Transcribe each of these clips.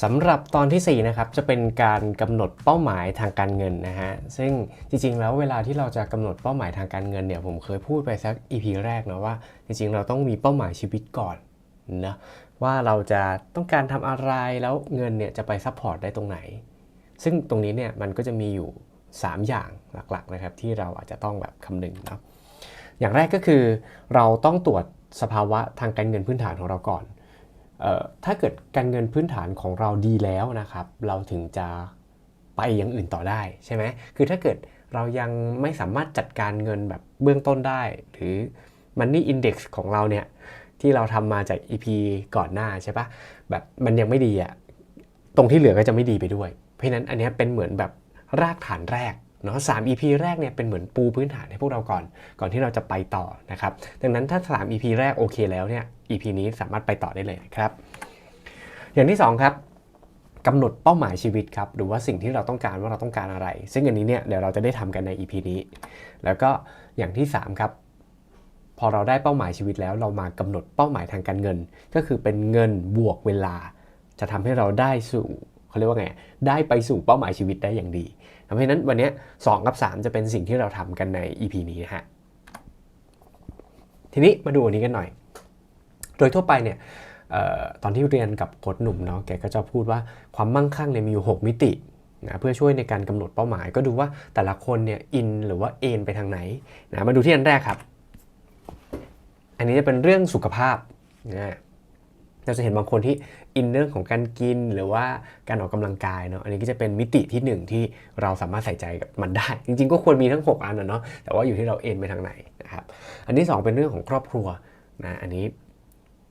สำหรับตอนที่ 4 นะครับ จะเป็นการกำหนดเป้าหมายทางการเงินนะฮะ ซึ่งจริงๆ แล้วเวลาที่เราจะกำหนดเป้าหมายทางการเงินเนี่ย ผมเคยพูดไปสัก EP แรกนะว่า จริงๆ เราต้องมีเป้าหมายชีวิตก่อนนะว่าเราจะต้องการทำอะไรแล้วเงินเนี่ยจะไปซัพพอร์ตได้ตรงไหน ซึ่งตรงนี้เนี่ยมันก็จะมีอยู่ 3 อย่างหลักๆนะครับที่เราอาจจะต้องแบบคำนึงนะอย่างแรกก็คือเราต้องตรวจสภาวะทางการเงินพื้นฐานของเราก่อน ถ้าเกิดการเงินพื้นฐานของเราดีแล้วนะครับ เราถึงจะไปอย่างอื่นต่อได้ใช่ไหมคือถ้าเกิดเรายังไม่สามารถจัดการเงินแบบเบื้องต้นได้ หรือ Money Index ของเราเนี่ย ที่เราทำมาจาก EP ก่อนหน้าใช่ปะแบบมันยังไม่ดีอะตรงที่เหลือก็จะไม่ดีไปด้วย เพราะนั้นอันนี้เป็นเหมือนแบบรากฐานแรกเนาะสาม EP แรกเนี่ยเป็นเหมือนปูพื้นฐานให้พวกเราก่อน ก่อนที่เราจะไปต่อนะครับ ดังนั้นถ้า 3 EP แรกโอเคแล้วเนี่ย EP นี้สามารถไปต่อได้เลยนะครับ อย่างที่ 2 ครับกำหนดเป้าหมายชีวิตครับหรือว่าสิ่งที่เราต้องการว่าเราต้องการอะไร ซึ่งอันนี้เนี่ยเดี๋ยวเราจะได้ทำกันใน EP นี้ แล้วก็อย่างที่ 3 ครับ พอเราได้เป้าหมายชีวิตแล้ว เรามากำหนดเป้าหมายทางการเงิน ก็คือเป็นเงินบวกเวลา จะทำให้เราได้สู่เขาเรียกว่าไงได้ไปสู่เป้าหมายชีวิตได้อย่างดีเพราะฉะนั้นวันนี้2กับ 3 จะเป็นสิ่งที่เราทำกันใน EP นี้นะฮะทีนี้มาดูอันนี้กันหน่อย โดยทั่วไปเนี่ยออตอนที่เรียนกับโค้ชหนุ่มเนาะแกก็จะพูดว่าความมั่งคั่งเนี่ยมีอยู่ 6 มิตินะเพื่อช่วยในการกำหนดเป้าหมาย ก็ดูว่าแต่ละคนเนี่ยอินหรือว่าเอนไปทางไหนนะมาดูที่อันแรกครับ อันนี้จะเป็นเรื่องสุขภาพนะเราจะเห็นบางคนที่อินเรื่องของการกินหรือว่าการออกกำลังกายเนาะอันนี้ก็จะเป็นมิติที่ 1 ที่เราสามารถใส่ใจกับมันได้ จริงๆ ก็ควรมีทั้ง 6 อันนะเนาะแต่ว่าอยู่ที่เราเอนไปทางไหนนะครับอันที่ 2 เป็นเรื่องของครอบครัวนะอันนี้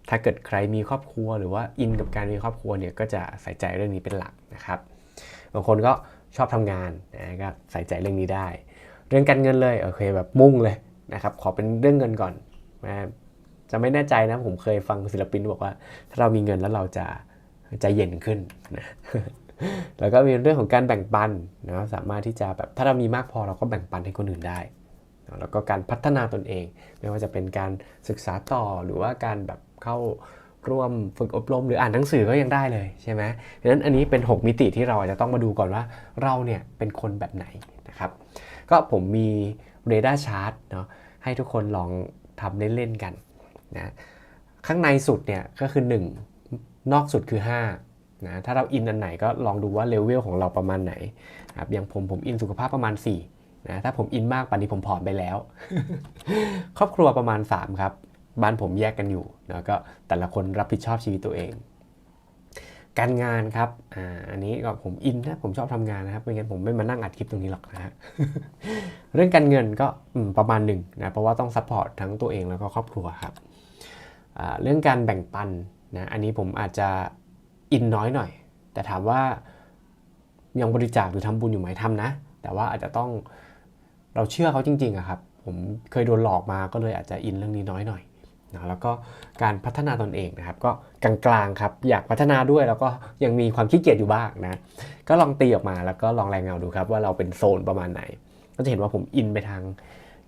ถ้าเกิดใครมีครอบครัวหรือว่าอินกับการมีครอบครัวเนี่ยก็จะใส่ใจเรื่องนี้เป็นหลักนะครับ บางคนก็ชอบทำงานนะก็ใส่ใจเรื่องนี้ได้ เรื่องการเงินเลยโอเคแบบมุ่งเลยนะครับขอเป็นเรื่องเงินก่อนนะจะไม่แน่ใจนะผมเคยฟังศิลปินบอกว่า ถ้าเรามีเงินแล้วเราจะใจเย็นขึ้นนะแล้วก็มีเรื่องของการแบ่งปันนะสามารถที่จะแบบถ้าเรามีมากพอเราก็แบ่งปันให้คนอื่นได้ แล้วก็การพัฒนาตนเอง ไม่ว่าจะเป็นการศึกษาต่อหรือว่าการแบบ เข้าร่วมฝึกอบรมหรืออ่านหนังสือก็ยังได้เลยใช่ไหมดังนั้นอันนี้เป็น 6 มิติที่เราอาจจะต้องมาดูก่อนว่าเราเนี่ยเป็นคนแบบไหนนะครับก็ผมมีเรดาร์ชาร์ตเนาะให้ทุกคนลองทำเล่นๆกันนะข้างในสุดเนี่ยก็คือ 1 นอกสุดคือ5นะถ้าเราอินอันไหนก็ลองดูว่าเลเวลของเราประมาณไหนครับอย่างผมผมอินสุขภาพประมาณ4นะถ้าผมอินมากป่านนี้ผมผอมไปแล้ว ครอบครัวประมาณ 3 ครับ บ้านผมแยกกันอยู่แล้วก็แต่ละคนรับผิดชอบชีวิตตัวเอง การงานครับอ่าอันนี้ก็ผมอินนะผมชอบทำงานนะครับไม่งั้นผมไม่มานั่งอัดคลิปตรงนี้หรอกนะฮะเรื่องการเงินก็ประมาณหนึ่งนะเพราะว่าต้องซัพพอร์ตทั้งตัวเองแล้วก็ครอบครัวครับเรื่องการแบ่งปันนะอันนี้ผมอาจจะอินน้อยหน่อย แต่ถามว่ายังบริจาคหรือทำบุญอยู่ไหมทำนะ แต่ว่าอาจจะต้องเราเชื่อเขาจริงๆอะครับผมเคยโดนหลอกมาก็เลยอาจจะอินเรื่องนี้น้อยหน่อย นะแล้วก็การพัฒนาตนเองนะครับ ก็กลางๆครับอยากพัฒนาด้วยแล้วก็ยังมีความขี้เกียจอยู่บ้างนะก็ลองตีออกมาแล้วก็ลองแรงเงาดูครับ ว่าเราเป็นโซนประมาณไหน ก็จะเห็นว่าผมอินไปทาง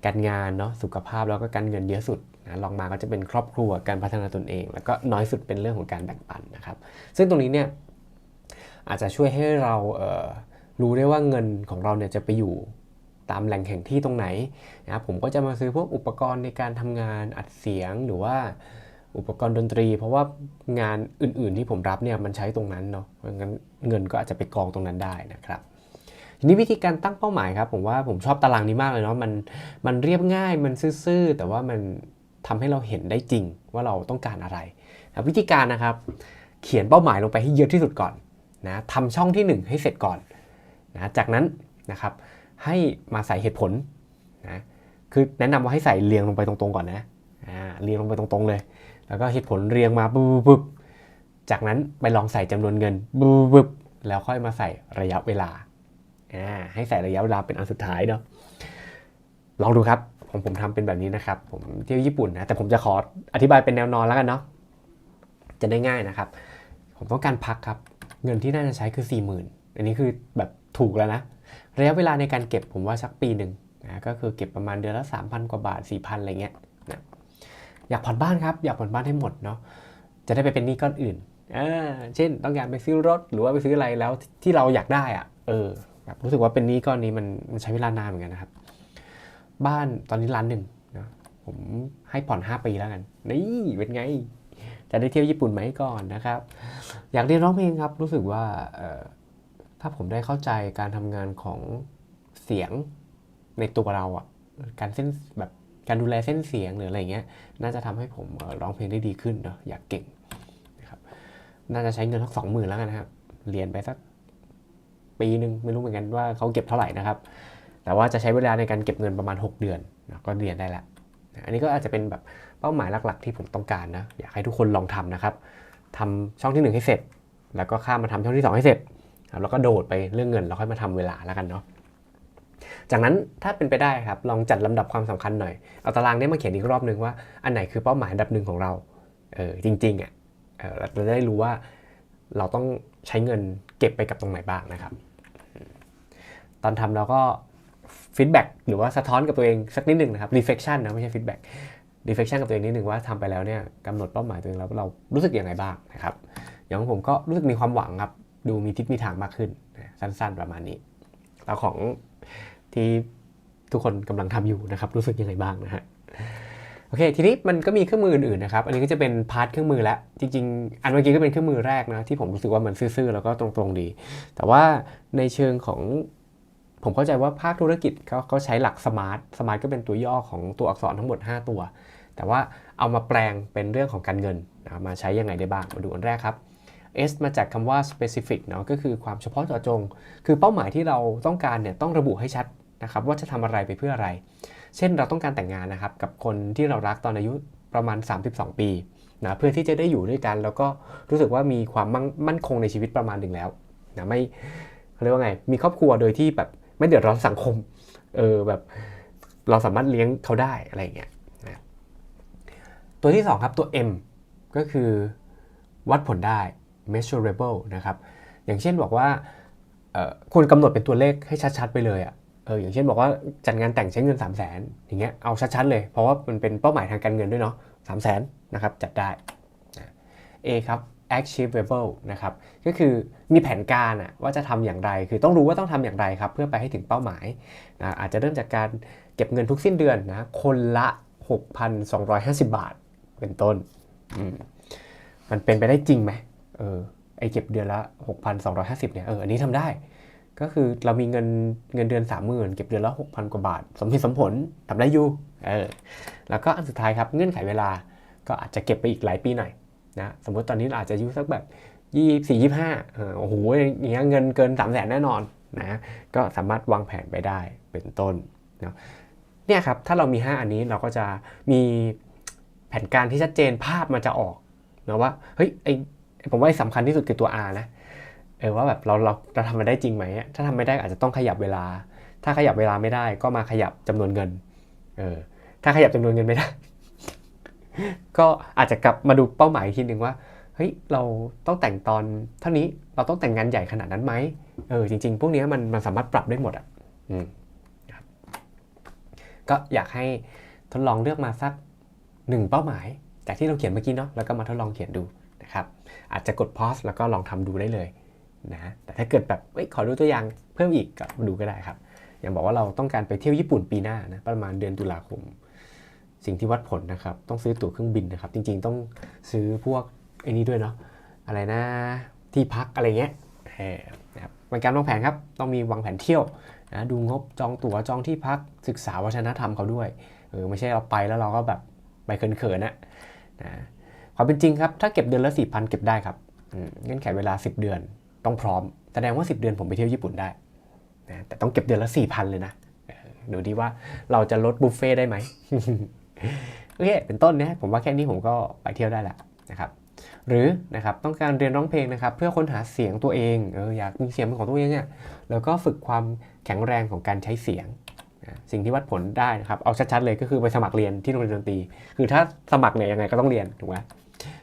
การงานเนาะสุขภาพแล้วก็การเงินเยอะสุดนะลองมาก็จะเป็นครอบครัวการพัฒนาตนเอง แล้วก็น้อยสุดเป็นเรื่องของการแบ่งปันนะครับ ซึ่งตรงนี้เนี่ยอาจจะช่วยให้เราเรู้ได้ว่าเงินของเราเนี่ยจะไปอยู่ ตามแหล่งแห่งที่ตรงไหนนะครับผมก็จะมาซื้อพวกอุปกรณ์ในการทำงานอัดเสียงหรือว่าอุปกรณ์ดนตรี เพราะว่างานอื่นๆที่ผมรับเนี่ยมันใช้ตรงนั้นเนาะเพราะงั้นเงินก็อาจจะไปกองตรงนั้นได้นะครับทีนี้วิธีการตั้งเป้าหมายครับผมว่าผมชอบตารางนี้มากเลยเนาะมันมันเรียบง่ายมันซื่อๆแต่ว่ามันทำให้เราเห็นได้จริงว่าเราต้องการอะไรนะวิธีการนะครับเขียนเป้าหมายลงไปให้เยอะที่สุดก่อนนะทำช่องที่ 1 ให้เสร็จก่อนนะจากนั้นนะครับ ให้มาใส่เหตุผลนะคือแนะนำว่าให้ใส่เรียงลงไปตรงๆก่อนนะอ่าเรียงลงไปตรงๆเลย แล้วก็เหตุผลเรียงมาปุ๊บปุ๊บจากนั้นไปลองใส่จำนวนเงินปุ๊บปุ๊บแล้วค่อยมาใส่ระยะเวลาอ่าให้ใส่ระยะเวลาเป็นอันสุดท้ายเนาะลองดูครับผมผมทำเป็นแบบนี้นะครับ ผมเที่ยวญี่ปุ่นนะแต่ผมจะขออธิบายเป็นแนวนอนแล้วกันเนาะจะได้ง่ายนะครับ ผมต้องการพักครับ เงินที่น่าจะใช้คือ 4 0,000 อันนี้คือแบบถูกแล้วนะ ระยะเวลาในการเก็บผมว่าสักปีหนึ่งนะก็คือเก็บประมาณเดือนละ 3,000 กว่าบาท 4,000 อะไรเงี้ยนะอยากผ่อนบ้านครับ อยากผ่อนบ้านให้หมดเนาะจะได้ไปเป็นหนี้ก้อนอื่นอ่าเช่นต้องการไปซื้อรถหรือว่าไปซื้ออะไรแล้วที่เราอยากได้อะเออแบบรู้สึกว่าเป็นหนี้ก้อนนี้มันมันใช้เวลานานเหมือนกันนะครับ บ้านตอนนี้ล้านหนึ่งนะผมให้ผ่อน 5 ปีแล้วกันนี่เป็นไง จะได้เที่ยวญี่ปุ่นไหมก่อนนะครับ อยากเรียนร้องเพลงครับรู้สึกว่าเถ้าผมได้เข้าใจการทำงานของเสียงในตัวเราอะการเส้นแบบการดูแลเส้นเสียงหรืออะไรเงี้ย น่าจะทำให้ผมร้องเพลงได้ดีขึ้นเนาะอยากเก่งนะครับ น่าจะใช้เงินสักสองหมื่นแล้วกันนะครับ เรียนไปสักปีหนึ่งไม่รู้เหมือนกันว่าเขาเก็บเท่าไหร่นะครับ แต่ว่าจะใช้เวลาในการเก็บเงินประมาณ 6 เดือนนะก็เรียนได้ละอันนี้ก็อาจจะเป็นแบบเป้าหมายหลักๆ ที่ผมต้องการนะ อยากให้ทุกคนลองทำนะครับทำช่องทีหนึ่1 ให้เสร็จ แล้วก็ข้ามมาทำช่องที่ 2 ให้เสร็จ แล้วก็โดดไปเรื่องเงินแล้วค่อยมาทำเวลาแล้วกันเนาะจากนั้นถ้าเป็นไปได้ครับลองจัดลำดับความสำคัญหน่อย เอาตารางนี้มาเขียนอีกรอบนึงว่าอันไหนคือเป้าหมายอันดับหนึ่งของเราเออจริงๆอะเราจะได้รู้ว่าเราต้องใช้เงินเก็บไปกับตรงไหนบ้างนะครับ ตอนทำเราก็ฟีดแบ็กหรือว่าสะท้อนกับตัวเองสักนิดหนึ่งนะครับ reflection นะไม่ใช่ฟีดแบ็ก reflection กับตัวเองนิดหนึ่งว่าทำไปแล้วเนี่ยกำหนดเป้าหมายตัวเองแล้วเรารู้สึกอยังไงบ้างนะครับ อย่างของผมก็รู้สึกมีความหวังครับ ดูมีทิศมีทางมากขึ้นสั้นๆประมาณนี้ แล้วของที่ทุกคนกำลังทำอยู่นะครับ รู้สึกยังไงบ้างนะฮะโอเค ทีนี้มันก็มีเครื่องมืออื่นๆนะครับ อันนี้ก็จะเป็นพาร์ทเครื่องมือแล้ว จริงๆ อันเมื่อกี้ก็เป็นเครื่องมือแรกนะที่ผมรู้สึกว่ามันซื่อๆแล้วก็ตรงๆดี แต่ว่าในเชิงของผมเข้าใจว่าภาคธุรกิจเขาเขาใช้หลักสมาร์ทสมาร์ทก็เป็นตัวย่อของตัวอักษรทั้งหมด 5 ตัว แต่ว่าเอามาแปลงเป็นเรื่องของการเงินนะมาใช้ยังไงได้บ้างมาดูอันแรกครับ S มาจากคำว่า specific เนาะก็คือความเฉพาะเจาะจง คือเป้าหมายที่เราต้องการเนี่ยต้องระบุให้ชัดนะครับว่าจะทำอะไรไปเพื่ออะไร เช่นเราต้องการแต่งงานนะครับกับคนที่เรารักตอนอายุประมาณ 32 ปีนะเพื่อที่จะได้อยู่ด้วยกัน แล้วก็รู้สึกว่ามีความมั่งมั่นคงในชีวิตประมาณหนึ่งแล้วนะไม่เรียกว่าไงมีครอบครัวโดยที่แบบไม่เดือดร้อนสังคมเออแบบเราสามารถเลี้ยงเขาได้อะไรเงี้ยนะตัวที่ 2 ครับตัว M ก็คือวัดผลได้ measurable นะครับ อย่างเช่นบอกว่าควรกำหนดเป็นตัวเลขให้ชัดๆ ไปเลยอะ่ะเอออย่างเช่นบอกว่าจัดงานแต่งใช้เงิน 3 0 0 0 0นอย่างเงี้ยเอาชัดๆเลย เพราะว่ามันเป็นเป้าหมายทางการเงินด้วยเนาะ3 0 0 0 0นนะครับจัดได้ A ครับ achievable นะครับก็คือมีแผนการอะว่าจะทำอย่างไร คือต้องรู้ว่าต้องทำอย่างไรครับ เพื่อไปให้ถึงเป้าหมายนะอาจจะเริ่มจากการเก็บเงินทุกสิ้นเดือนนะคนละ 6,250 บาทเป็นต้นมมันเป็นไปได้จริงไหม เออไอเก็บเดือนละ 6,250เนี่ยเอออันนี้ทำได้ ก็คือเรามีเงินเงินเดือน30,000เก็บเดือนละ 6,000 กว่าบาท สมเหตุสมผลทำได้อยู่เออแล้วก็อันสุดท้ายครับเงื่อนไขเวลาก็อาจจะเก็บไปอีกหลายปีหน่อยนะสมมติตอนนี้เราอาจจะอายุสักแบบ24 25เออโอ้โหอย่างเงี้ยเงินเกิน3 0 0แสนแน่นอนนะก็สามารถวางแผนไปได้เป็นต้นเนาะเนี่ยครับถ้าเรามี 5 อันนี้เราก็จะมีแผนการที่ชัดเจนภาพมันจะออกนะว่าเฮ้ยไอ ผมว่าไอ้สำคัญที่สุดคือตัว R นะเออว่าแบบเราเราเราทำมันได้จริงไหมถ้าทำไม่ได้อาจจะต้องขยับเวลา ถ้าขยับเวลาไม่ได้ ก็มาขยับจำนวนเงินเออถ้าขยับจำนวนเงินไม่ได้ ก็อาจจะกลับมาดูเป้าหมายทีหนึ่งว่าเฮ้ยเราต้องแต่งตอนเท่านี้เราต้องแต่งงานใหญ่ขนาดนั้นไหมเออจริง ๆ พวกนี้มันมันสามารถปรับได้หมดอะอืมก็อยากให้ทดลองเลือกมาสักหนึ่งเป้าหมาย จากที่เราเขียนเมื่อกี้เนาะแล้วก็มาทดลองเขียนดูนะครับ อาจจะกด pause แล้วก็ลองทำดูได้เลยนะแต่ถ้าเกิดแบบเอ้ยขอดูตัวอย่างเพิ่มอีกก็มาดูก็ได้ครับ อย่างบอกว่าเราต้องการไปเที่ยวญี่ปุ่นปีหน้านะประมาณเดือนตุลาคม สิ่งที่วัดผลนะครับต้องซื้อตั๋วเครื่องบินนะครับ จริงๆต้องซื้อพวกไอ้นี้ด้วยเนาะอะไรนะที่พักอะไรเงี้ยเออนะครับเป็นการวางแผนครับต้องมีวางแผนเที่ยวนะดูงบจองตั๋วจองที่พักศึกษาวัฒนธรรมเขาด้วยเออไม่ใช่เราไปแล้วเราก็แบบไปเขินๆนะนะ ความเป็นจริงครับ ถ้าเก็บเดือนละสี่พันเก็บได้ครับเงื่อนไขเวลา 10 เดือนต้องพร้อม แสดงว่า 10 เดือนผมไปเที่ยวญี่ปุ่นได้นะแต่ต้องเก็บเดือนละ4 0 0 0เลยนะดูดีว่าเราจะลดบุฟเฟ่ได้ไหมโอเคเป็นต้นเนี่ยผมว่าแค่นี้ผมก็ไปเที่ยวได้แล้วนะครับหรือนะครับต้องการเรียนร้องเพลงนะครับ เพื่อค้นหาเสียงตัวเองเอออยากมีเสียงเป็นของตัวเองเนี่ยแล้วก็ฝึกความแข็งแรงของการใช้เสียง สิ่งที่วัดผลได้นะครับ เอาชัดๆเลยก็คือไปสมัครเรียนที่โรงเรียนดนตรี คือถ้าสมัครเนี่ยยังไงก็ต้องเรียนถูกไหม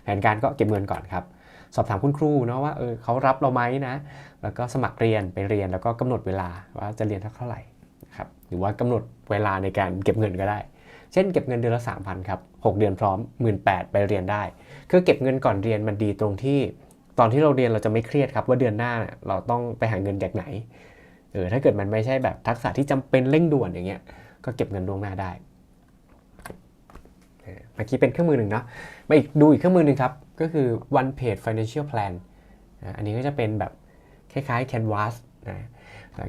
แผนการก็เก็บเงินก่อนครับ สอบถามคุณครูเนาะว่าเออเขารับเราไหมนะ แล้วก็สมัครเรียนไปเรียนแล้วก็กำหนดเวลาว่าจะเรียนเท่าไหร่ครับหรือว่ากำหนดเวลาในการเก็บเงินก็ได้ เช่นเก็บเงินเดือนละ3,000ครับ6เดือนพร้อม 18,000ไปเรียนได้ คือเก็บเงินก่อนเรียนมันดีตรงที่ ตอนที่เราเรียนเราจะไม่เครียดครับว่าเดือนหน้าเราต้องไปหาเงินจากไหนเออถ้าเกิดมันไม่ใช่แบบทักษะที่จำเป็นเร่งด่วนอย่างเงี้ยก็เก็บเงินล่วงหน้าได้ มื่อกี้เป็นเครื่องมือหนึ่งเนาะมาอีกดูอีกเครื่องมือหนึ่งครับ ก็คือ one page financial plan อันนี้ก็จะเป็นแบบคล้ายๆ canvas นะ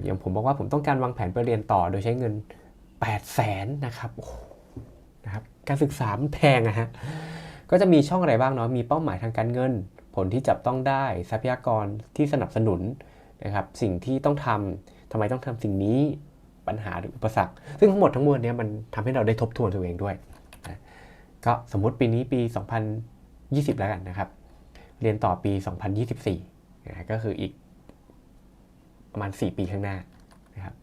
อย่างผมบอกว่าผมต้องการวางแผนไปเรียนต่อโดยใช้เงิน 8 0 0แสนนะครับนะครับ การศึกษามันแพงอะฮะ ก็จะมีช่องอะไรบ้างเนาะ มีเป้าหมายทางการเงิน ผลที่จับต้องได้ ทรัพยากรที่สนับสนุนนะครับ สิ่งที่ต้องทำทำไมต้องทำสิ่งนี้ ปัญหาหรืออุปสรรค ซึ่งทั้งหมดทั้งมวลเนี้ยมันทำให้เราได้ทบทวนตัวเองด้วย ก็สมมุติปีนี้ปี 2020 แล้วกันนะครับ เรียนต่อปี 2024นะก็คืออีกประมาณ 4 ปีข้างหน้านะครับ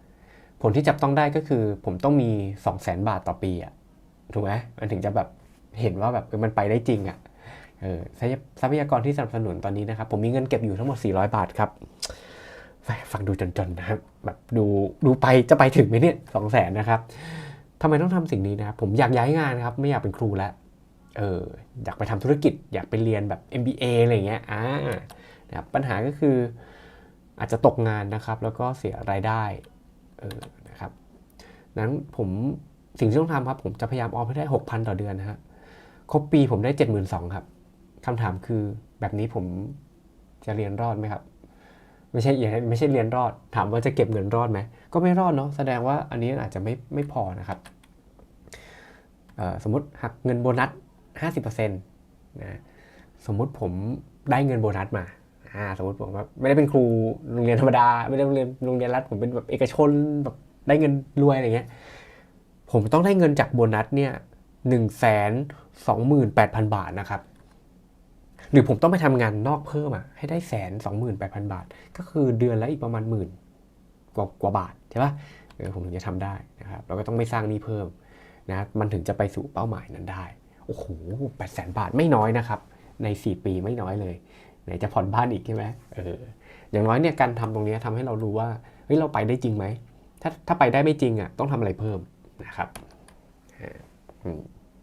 ผลที่จับต้องได้ก็คือผมต้องมี 2 0 0 0 0 0 บาทต่อปีอะถูกไหมมันถึงจะแบบเห็นว่าแบบมันไปได้จริงอะเออทรัพยากรที่สนับสนุนตอนนี้นะครับ ผมมีเงินเก็บอยู่ทั้งหมด 400 บาทครับฟังดูจนๆนะครับแบบดูดูไปจะไปถึงไหมเนี่ยสองแสนนะครับ ทำไมต้องทำสิ่งนี้นะครับ ผมอยากย้ายงานครับ ไม่อยากเป็นครูแล้ว เออ อยากไปทำธุรกิจ อยากไปเรียนแบบ MBA อะไรเงี้ย อ่า นะครับ ปัญหาก็คืออาจจะตกงานนะครับ แล้วก็เสียรายได้ เออ นะครับ นั้นผมสิ่งที่ต้องทำครับ ผมจะพยายามออมให้ได้ 6,000 ต่อเดือนนะฮะ ครบปีผมได้ 72,000 ครับคำถามคือแบบนี้ผมจะเรียนรอดไหมครับ ไม่ใช่อย่าไม่ใช่เรียนรอด ถามว่าจะเก็บเงินรอดไหม ก็ไม่รอดเนาะ แสดงว่าอันนี้อาจจะไม่ไม่พอนะครับ สมมติหักเงินโบนัส 50%นะ สมมุติผมได้เงินโบนัสมาอ่าสมมติผมว่าไม่ได้เป็นครูโรงเรียนธรรมดา ไม่ได้โรงเรียนโรงเรียนรัฐ ผมเป็นแบบเอกชนแบบได้เงินรวยอะไรเงี้ย ผมต้องได้เงินจากโบนัสเนี่ยหนึ่งแสนสองหมื่นแปดพันบาทนะครับ หรือผมต้องไปทำงานนอกเพิ่มอะให้ได้แสนสองหมื่นแปดพันบาท ก็คือเดือนละอีกประมาณหมื่นกว่ากว่าบาทใช่ปะเออผมถึงจะทำได้นะครับเราก็ต้องไม่สร้างหนี้เพิ่มนะมันถึงจะไปสู่เป้าหมายนั้นได้โอ้โหแปดแสนบาทไม่น้อยนะครับ ใน 4 ปีไม่น้อยเลยไหนจะผ่อนบ้านอีกใช่ไหมเอออย่างน้อยเนี่ยการทำตรงนี้ทำให้เรารู้ว่าเฮ้ยเราไปได้จริงไหมถ้าถ้าไปได้ไม่จริงอะต้องทำอะไรเพิ่มนะครับ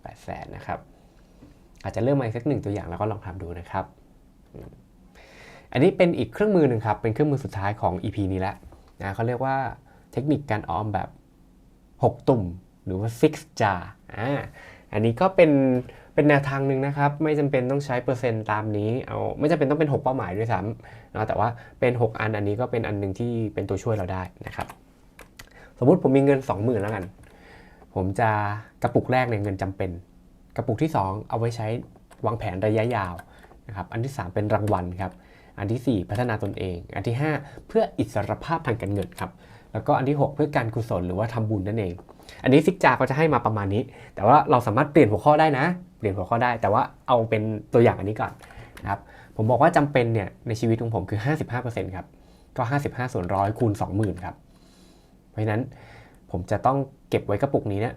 แปดแสนนะครับ อาจจะเริ่มมาอีกสักหนึ่งตัวอย่างแล้วก็ลองทำดูนะครับ อันนี้เป็นอีกเครื่องมือหนึ่งครับ เป็นเครื่องมือสุดท้ายของ EP นี้แล้วนะเขาเรียกว่าเทคนิคการออมแบบ 6 ตุ่มหรือว่า six jar อ่าอันนี้ก็เป็นเป็นแนวทางหนึ่งนะครับ ไม่จำเป็นต้องใช้เปอร์เซ็นต์ตามนี้เอาไม่จำเป็นต้องเป็น 6 เป้าหมายด้วยซ้ำนะแต่ว่าเป็น 6 อันอันนี้ก็เป็นอันหนึ่งที่เป็นตัวช่วยเราได้นะครับ สมมุติผมมีเงิน 20,000แล้วกัน ผมจะกระปุกแรกเนี่ยเงินจำเป็น กระปุกที่ 2 เอาไว้ใช้วางแผนระยะยาวนะครับอันที่ 3 เป็นรางวัลครับอันทีสี่ 4 พัฒนาตนเอง อันที่ 5 เพื่ออิสรภาพทางการเงินครับแล้วก็อันที่ 6 เพื่อการกุศลหรือว่าทำบุญนั่นเอง อันนี้ซิกจาก็จะให้มาประมาณนี้ แต่ว่าเราสามารถเปลี่ยนหัวข้อได้นะ เปลี่ยนหัวข้อได้ แต่ว่าเอาเป็นตัวอย่างอันนี้ก่อนนะครับผมบอกว่าจำเป็นเนี่ยในชีวิตของผมคือ 55%ครับก็ 55 ส่วนร้อยคูณ 20,000ครับเพราะฉะนั้นผมจะต้องเก็บไว้กระปุกนี้เนี่ย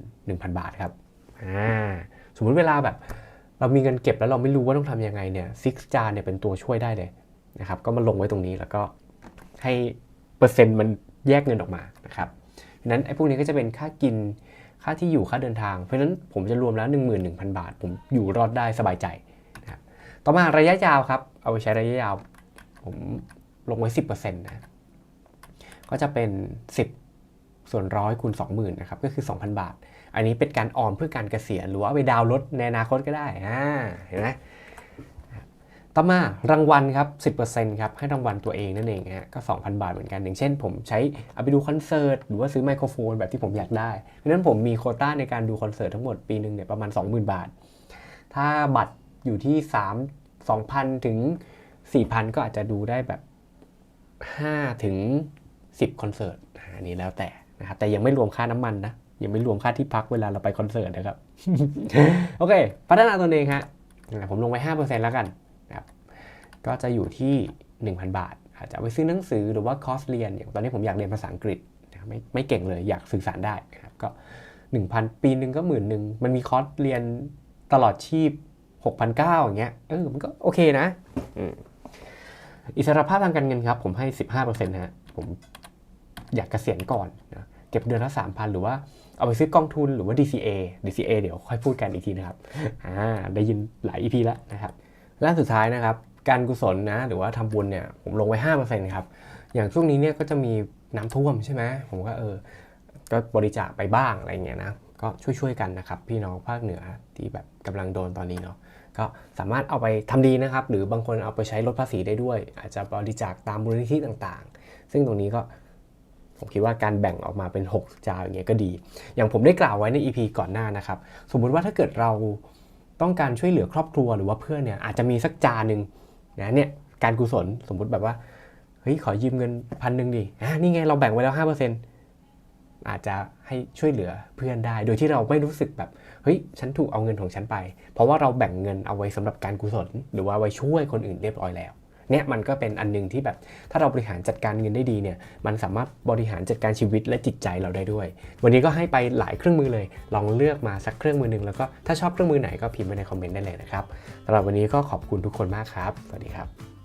11,000บาทครับ อ่าสมมุติเวลาแบบ เรามีเงินเก็บแล้วเราไม่รู้ว่าต้องทำยังไงเนี่ยซิกจานเนี่ยเป็นตัวช่วยได้เลยนะครับก็มาลงไว้ตรงนี้แล้วก็ให้เปอร์เซ็นต์มันแยกเงินออกมานะครับเพราะนั้นไอ้พวกนี้ก็จะเป็นค่ากินค่าที่อยู่ค่าเดินทาง เพราะฉะนั้นผมจะรวมแล้ว 11,000 บาท ผมอยู่รอดได้สบายใจนะครับต่อมาระยะยาวครับ เอาไปใช้ระยะยาว ผมลงไว้ 10%นะก็จะเป็น 10 ส่วนร้อยคูณ20,000นะครับก็คือ 2,000 บาท อันนี้เป็นการออมเพื่อการเกษียณหรือว่าไปดาวน์รถในอนาคตก็ได้อ่าเห็นไหมต่อมารางวัลครับ 10%ครับ ให้รางวัลตัวเองนั่นเองฮะก็ 2,000 บาทเหมือนกัน อย่างเช่น ผมใช้เอาไปดูคอนเสิร์ต หรือว่าซื้อไมโครโฟนแบบที่ผมอยากได้เพราะฉะนั้นผมมีโคต้าในการดูคอนเสิร์ตทั้งหมดปีหนึ่งเนี่ยประมาณ 20,000 บาท ถ้าบัตรอยู่ที่ 3 2,000 ถึง 4,000 ก็อาจจะดูได้แบบ 5 ถึง 10 คอนเสิร์ตอันนี้แล้วแต่นะครับแต่ยังไม่รวมค่าน้ำมันนะ ยังไม่รวมค่าที่พักเวลาเราไปคอนเสิร์ตนะครับ โอเค พัฒนาตนเองฮะผมลงไว้5%แล้วกันนะครับก็จะอยู่ที่ 1,000 บาท อาจจะไปซื้อหนังสือหรือว่าคอร์สเรียนอย่างตอนนี้ผมอยากเรียนภาษาอังกฤษนะครับไม่ไม่เก่งเลยอยากสื่อสารได้นะครับก็ 1,000 ปีหนึ่งก็หมื่นหนึ่งมันมีคอร์สเรียนตลอดชีพ 6,900อย่างเงี้ยเออมันก็โอเคนะอิสรภาพทางการเงินครับ ผมให้ 15%ฮะผมอยากเกษียณก่อนนะเก็บเดือนละ3,000 หรือว่า เอาไปซื้อกองทุนหรือว่า DCA DCA เดี๋ยวค่อยพูดกันอีกทีนะครับอ่าได้ยินหลาย EP แล้วนะครับและสุดท้ายนะครับการกุศลนะหรือว่าทำบุญเนี่ยผมลงไว้5%ครับ อย่างช่วงนี้เนี่ยก็จะมีน้ำท่วมใช่ไหมผมก็เออก็บริจาคไปบ้างอะไรเงี้ยนะก็ช่วยๆกันนะครับ พี่น้องภาคเหนือที่แบบกำลังโดนตอนนี้เนาะก็สามารถเอาไปทำดีนะครับ หรือบางคนเอาไปใช้ลดภาษีได้ด้วย อาจจะบริจาคตามมูลนิธิต่างๆ ซึ่งตรงนี้ก็ ผมคิดว่าการแบ่งออกมาเป็น6จานอย่างเงี้ยก็ดี อย่างผมได้กล่าวไว้ใน EP ก่อนหน้านะครับ สมมุติว่าถ้าเกิดเราต้องการช่วยเหลือครอบครัวหรือว่าเพื่อนเนี่ยอาจจะมีสักจานหนึ่งนะเนี่ยการกุศลสมมุติแบบว่าเฮ้ยขอยืมเงินพันหนึ่งดิอะนี่ไงเราแบ่งไว้แล้ว5%อาจจะให้ช่วยเหลือเพื่อนได้ โดยที่เราไม่รู้สึกแบบเฮ้ยฉันถูกเอาเงินของฉันไป เพราะว่าเราแบ่งเงินเอาไว้สำหรับการกุศล หรือว่าไว้ช่วยคนอื่นเรียบร้อยแล้ว เนี่ยมันก็เป็นอันหนึงที่แบบถ้าเราบริหารจัดการเงินได้ดีเนี่ยมันสามารถบริหารจัดการชีวิตและจิตใจเราได้ด้วย วันนี้ก็ให้ไปหลายเครื่องมือเลย ลองเลือกมาสักเครื่องมือหนึ่งแล้วก็ถ้าชอบเครื่องมือไหนก็พิมพ์ไว้ในคอมเมนต์ได้เลยนะครับสำหรับวันนี้ก็ขอบคุณทุกคนมากครับ สวัสดีครับ